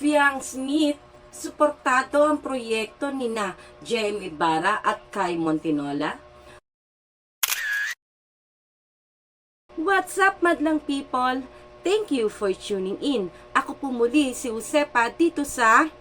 Fiang Smith, suportado ang proyekto ni na Jem Ibarra at Kai Montinola? What's up, madlang people? Thank you for tuning in. Ako po muli si Josepa dito sa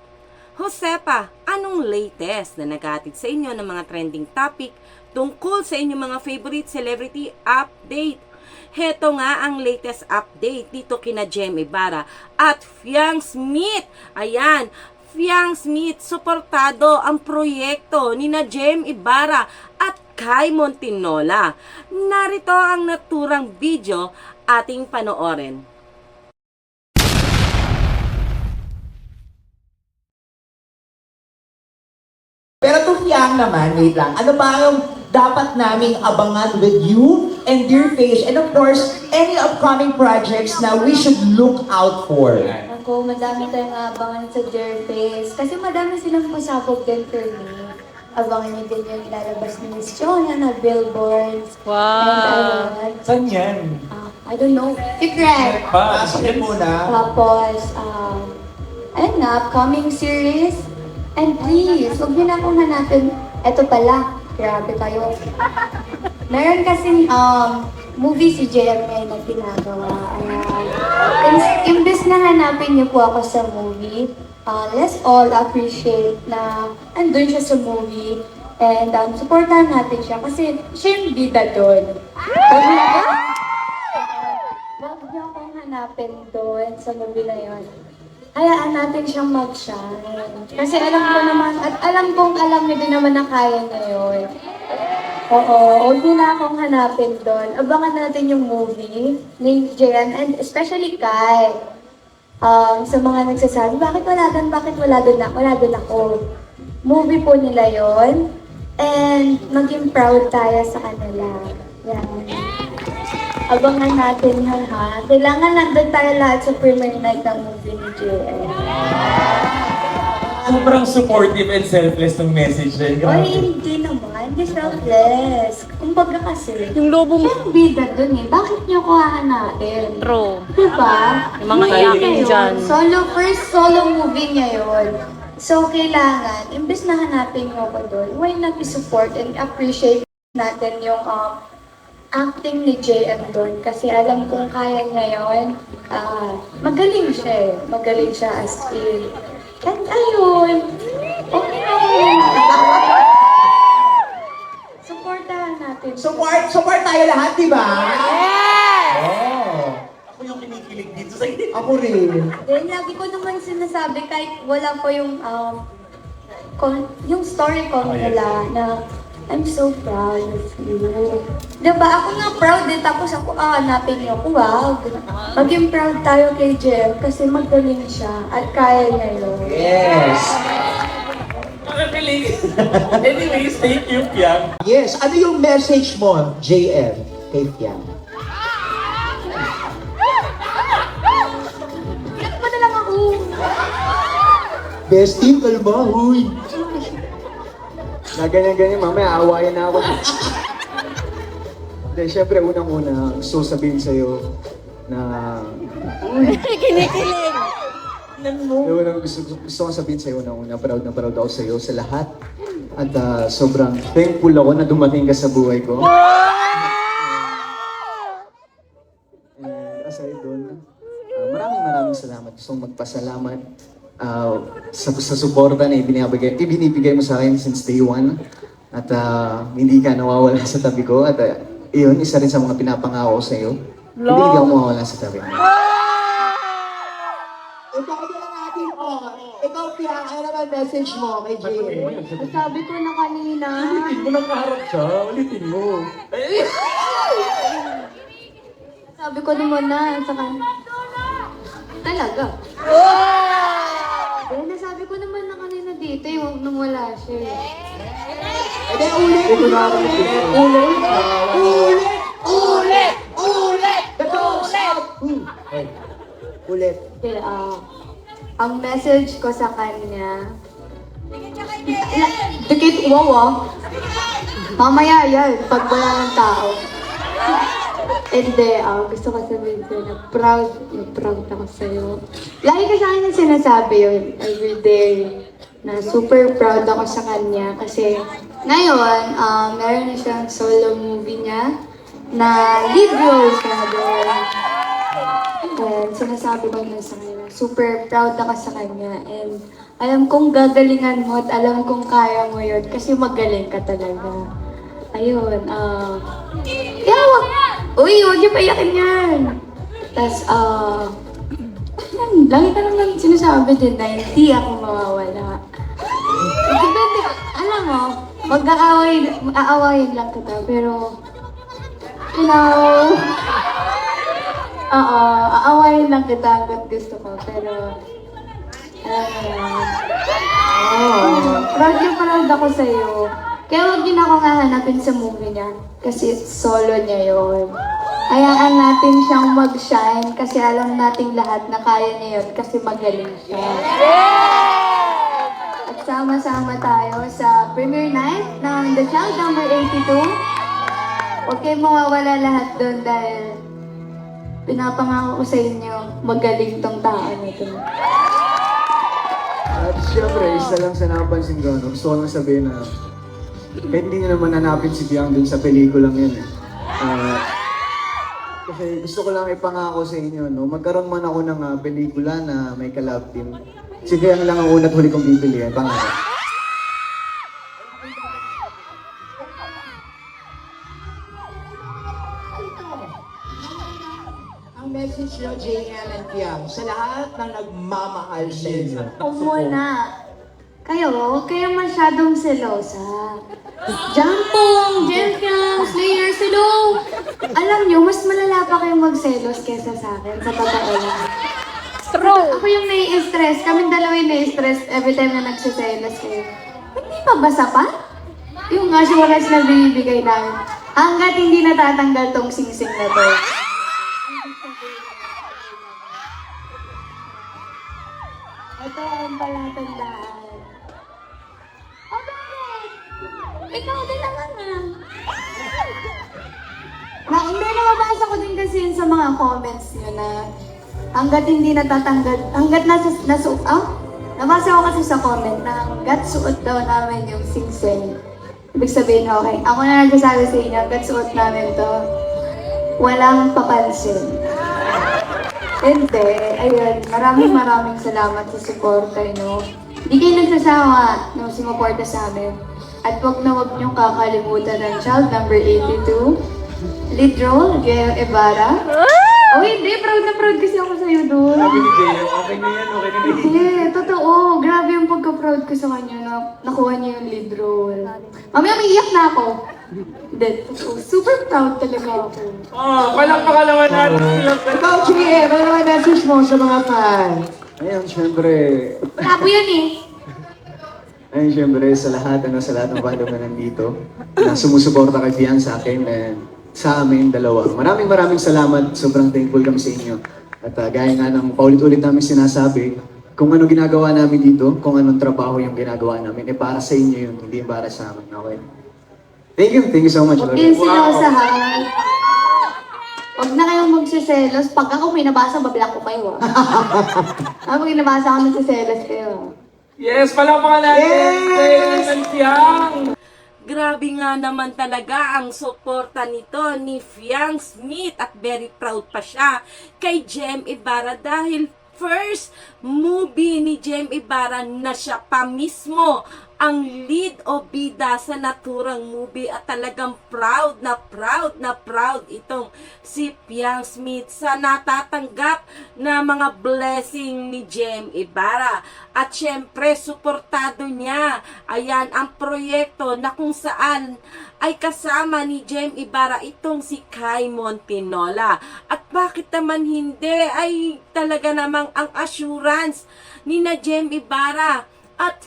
Josepa, anong latest na naghatid sa inyo ng mga trending topic tungkol sa inyong mga favorite celebrity update? Heto nga ang latest update dito kina Jem Ibarra at Fiang Smith. Ayan, Fiang Smith, suportado ang proyekto ni na Jem Ibarra at Kai Montinola. Narito ang naturang video ating panoorin. Pero to Fiang naman, wait lang, ano ba yung dapat naming abangan with you and Dear Face and of course, any upcoming projects na we should look out for? Ako, madami tayong abangan sa Dear Face. Kasi madami silang pasabog din for me. Abangan niyo din yung ilalabas ni Miss Chona na billboards. Wow. And ayun. Saan yan? ah, I don't know. Secret! Pa, Pasakin muna. Tapos, um, ayun na, upcoming series. And please, huwag niyo na akong hanapin. Eto pala, grabe kayo. Meron kasing um, movie si Jeremy na ginagawa. Im- imbes na hanapin niyo po ako sa movie, uh, let's all appreciate na andun siya sa movie. And um, supportahan natin siya kasi siya yung bida doon. Huwag niyo akong hanapin doon sa movie na yun. Hayaan natin siyang mag-shine. Kasi alam ko naman, at alam kong alam niyo din naman na kaya niya yun. Oo, huwag niyo na akong hanapin doon. Abangan natin yung movie ni Jen and especially Kai. Um, sa mga nagsasabi, bakit wala doon, bakit wala doon na, wala doon ako. Movie po nila yon And maging proud tayo sa kanila. Yan. Abangan natin yun ha. Kailangan nandun tayo lahat sa premiere night ng movie ni JM. Sobrang supportive and selfless ng message Oy, din. Grabe. hindi naman. Hindi selfless. Kumbaga kasi, Yung lobo mo. siya bida dun eh. Bakit niyo ko hahanapin? True. Diba? Yung mga iyakin yun. dyan. Solo, first solo movie niya yun. So, kailangan, imbes na hanapin niyo ko doon, why not i-support and appreciate natin yung um, acting ni JM doon. Kasi alam kong kaya niya yun. Ah, magaling siya eh. Magaling siya as in. And ayun, okay na yun. Supportahan natin. Support, support tayo lahat, di ba? Oh. Ako yung kinikilig dito sa inyo. Ako rin. Then, lagi ko naman sinasabi kahit wala ko yung, um, con- yung story ko Oh, yes. nila na I'm so proud of you. Diba? Ako nga proud din. Tapos ako, ah, hanapin niyo ako. Wow. Maging proud tayo kay Jeff kasi magaling siya at kaya niya yun. Yes. Nakakakilig. Anyways, thank you, Piang. Yes, ano yung message mo, JM, kay Fiang? Iyak mo na lang ako. Bestie, kalma, huy. Na ganyan-ganyan, mamaya aawayan na ako. Hindi, syempre, unang-una, gusto ko sabihin sa'yo na... Kinikilig. Unang gusto, gusto ko sabihin sa'yo unang-una, proud na proud ako sa'yo sa lahat. At ah, sobrang thankful ako na dumating ka sa buhay ko. And aside doon, ah, maraming maraming salamat. Gusto kong magpasalamat ah, sa, sa suporta na ibinibigay, ibinibigay mo sa akin since day one. At ah, hindi ka nawawala sa tabi ko. At ah, iyon, isa rin sa mga pinapangako ko sa iyo. Hindi hindi ako mawawala sa tabi mo. Ikaw na natin, oh. Ikaw, Fiang, ano naman message mo kay JM? Sabi ko na kanina. Ulitin mo nakaharap siya. Ulitin mo. Sabi ko naman na sa kanya. Talaga? Eh, dito, eh, huwag nang wala siya. eh. E di, ulit. Ulit. Ulit. Ulit. Ulit. Ulit. Ulit. Hmm. Ay. Ulit. Okay, ah, ang message ko sa kanya, Dikit, wow ah. Mamaya yan, pag wala ng tao. Hindi, ah, gusto ko sabihin sa'yo na proud, na proud ako sa'yo. Lagi ka sa akin yung sinasabi yun, everyday, na super proud ako sa kanya kasi ngayon, ah, meron na siyang solo movie niya na lead role siya doon. And sinasabi ko na sa kanya, super proud ako sa kanya. And alam kong gagalingan mo at alam kong kaya mo yun kasi magaling ka talaga. Ayun, ah... kaya wag... Uy, huwag niyo paiyakin yan! Tapos, ah... yan, lagi ka naman sinasabi din na hindi ako mawawala. Depende, alam mo, mag-aaway, lang kita, pero... You know... Oo, aawayin lang kita hanggat gusto ko, pero... Oh, proud na proud ako sa'yo. Kaya huwag niyo na ako hahanapin sa movie niya. Kasi solo niya yon. Hayaan natin siyang mag-shine kasi alam nating lahat na kaya niya yun kasi magaling siya. At sama-sama tayo sa premiere night ng The Child number 82. Huwag kayong mawawala lahat doon dahil pinapangako ko sa inyo, magaling tong tao na to. At syempre, isa lang sa napansin ko, no, gusto ko lang sabihin na kahit hindi nyo naman hanapin si Biang dun sa pelikulang yun eh. Ah, kasi gusto ko lang ipangako sa inyo, no, magkaroon man ako ng ah, pelikula na may kalab team. Si Biang lang ang una't huli kong bibili, eh, pangako. Ang message nyo, JL and Piang, sa lahat ng nagmamahal sa inyo. O muna. Kayo, huwag kayo masyadong selosa. Jampong, Jemfiang, Slayer, Silo. Alam nyo, mas malala pa kayong magselos kesa sa akin, sa totoo lang. True. Ako yung nai-stress. Kaming dalawa yung nai-stress every time na nagsiselos kayo. Hindi pa basa pa? Yung assurance na binibigay namin. Hanggat hindi natatanggal tong singsing na to. Ito ang palatandaan. O bakit? Ikaw din naman ah. Na, hindi, nababasa ko din kasi yun sa mga comments nyo na hanggat hindi natatanggal, hanggat nasa, nasa, ah? Nabasa ko kasi sa comment na hanggat suot daw namin yung singsing. Ibig sabihin, okay, ako na nagsasabi sa inyo, hanggat suot namin to, walang papansin. Hindi, ayun, maraming maraming salamat sa suporta, no? Hindi kayo nagsasawa no, sumuporta sa amin. At wag na wag niyong kakalimutan ng child number 82, lead role, Gail Ibarra. Oh, hindi, proud na proud kasi ako sa'yo doon. Sabi ni Jay, okay na yan, okay na yan. Hindi, totoo. Grabe yung pagka-proud ko sa kanya na nakuha niya yung lead role. Mamaya may iyak na ako. Hindi, totoo. Super proud talaga ako. Oh, palakpakan naman natin sila. Ikaw, JL, ano naman message mo sa mga fans? Ayun, syempre, Labo yun eh. ayun, syempre, sa lahat, ano, sa lahat ng fandom na nandito, na sumusuporta kay Biang sa akin, and sa amin, dalawa. Maraming maraming salamat. Sobrang thankful kami sa inyo. At ah, gaya nga ng paulit-ulit namin sinasabi, kung ano ginagawa namin dito, kung anong trabaho yung ginagawa namin, eh para sa inyo yun, hindi para sa amin. Okay? Thank you. Thank you so much. Huwag din sinusahan. Huwag na kayong magsiselos. Pag ako may nabasa, bablock ko kayo ah. May nabasa ako, nagsiselos kayo. Yes, palakpakan natin. Yes! Yes! Grabe nga naman talaga ang suporta nito ni Fiang Smith at very proud pa siya kay Jem Ibarra dahil first movie ni Jem Ibarra na siya pa mismo ang lead o bida sa naturang movie at talagang proud na proud na proud itong si Piang Smith sa natatanggap na mga blessing ni Jem Ibarra. At syempre, suportado niya. Ayan, ang proyekto na kung saan ay kasama ni Jem Ibarra itong si Kai Montinola. At bakit naman hindi ay talaga namang ang assurance ni na Jem Ibarra at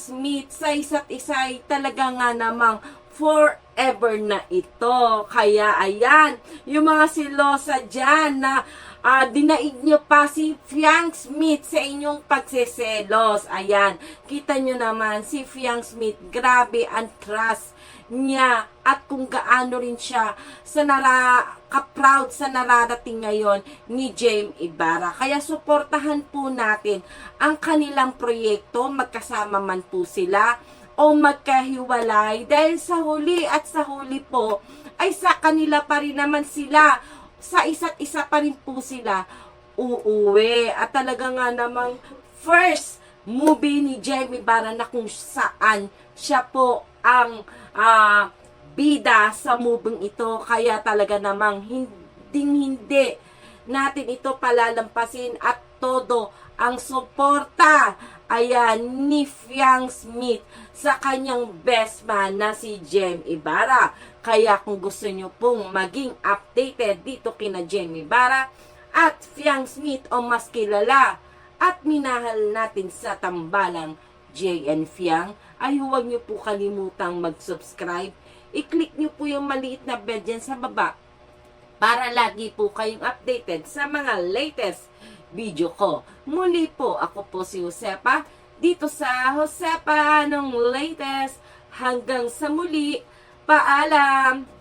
Smith sa isa't isa ay talaga nga namang forever ever na ito. Kaya ayan, yung mga silosa dyan na ah, dinaig nyo pa si Fiang Smith sa inyong pagseselos. Ayan, kita nyo naman si Fiang Smith, grabe ang trust niya at kung gaano rin siya sa nara ka-proud sa nararating ngayon ni James Ibarra. Kaya suportahan po natin ang kanilang proyekto, magkasama man po sila o magkahiwalay. Dahil sa huli at sa huli po ay sa kanila pa rin naman sila. Sa isa't isa pa rin po sila uuwi. At talaga nga namang first movie ni Jamie Barra na kung saan siya po ang ah, bida sa moving ito kaya talaga namang hindi hindi natin ito palalampasin at todo ang suporta ayan ni Fiang Smith sa kanyang best man na si Jem Ibarra. Kaya kung gusto nyo pong maging updated dito kina Jem Ibarra at Fiang Smith o mas kilala at minahal natin sa tambalang JN Fiang ay huwag nyo po kalimutang mag-subscribe. I-click nyo po yung maliit na bell dyan sa baba para lagi po kayong updated sa mga latest video ko. Muli po, ako po si Josepa dito sa Josepa ng latest. Hanggang sa muli, paalam!